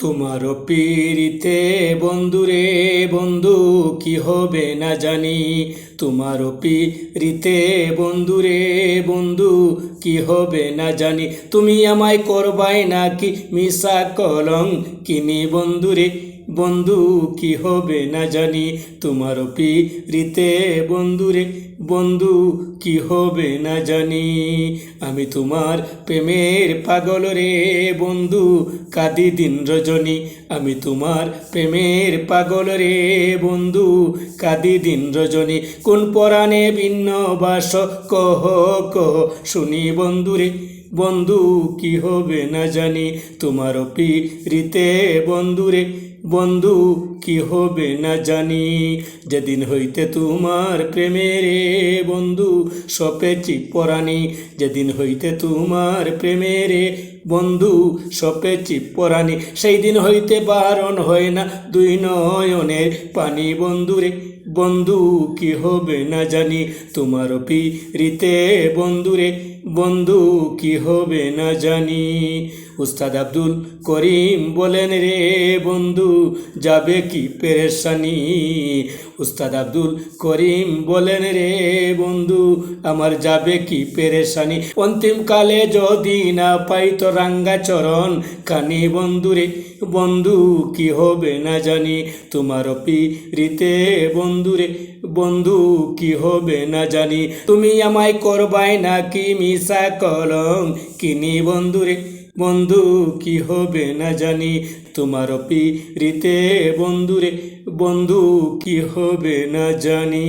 তোমার পীড়িতে বন্ধুরে, বন্ধু, কি হবে না জানি। তোমার পীড়িতে বন্ধুরে, বন্ধু, কি হবে না জানি। তুমি আমায় করবাই নাকি মিশা কলম কিনি বন্ধুরে বন্ধু, কি হবে না জানি। তোমার পীড়িতে বন্ধুরে বন্ধু, কি হবে না জানি। আমি তোমার প্রেমের পাগল রে, বন্ধু, কাদি দিন রজনী। আমি তোমার প্রেমের পাগল রে, বন্ধু, কাদি দিন রজনী। কোন পরাণে ভিন্ন বাস কহ কহ, শুনি বন্ধুরে বন্ধু, কি হবে না জানি। তোমার পিরিতে বন্ধুরে বন্ধু, কি হবে না জানি। যেদিন হইতে তোমার প্রেমেরে বন্ধু সপেছি পরাণী। যেদিন হইতে তোমার প্রেমেরে বন্ধু সপেছি পরাণী। সেই দিন হইতে বারণ হয় না দুই নয়নের পানি। বন্ধুরে বন্ধু, কি হবে না জানি। তোমার পিরিতে বন্ধুরে বন্ধু, কি হবে না জানি। উস্তাদ আব্দুল করিম বলেন রে বন্ধু, যাবে কি পেরেশানি? উস্তাদ আব্দুল করিম বলেন রে বন্ধু, আমার যাবে কি পেরেশানি? অন্তিম কালে যদি না পাই তো রাঙ্গা চরণ কানি বন্ধু রে। বন্ধু, কি হবে না জানি? তোমার পিরিতে বন্ধুরে বন্ধু, কি হবে না জানি? তুমি আমায় করবাই নাকি মিশা কলম। কিনি বন্ধুরে বন্ধু কি হবে না জানি। তোমার পিরিতে বন্ধুরে বন্ধু, কি হবে না জানি।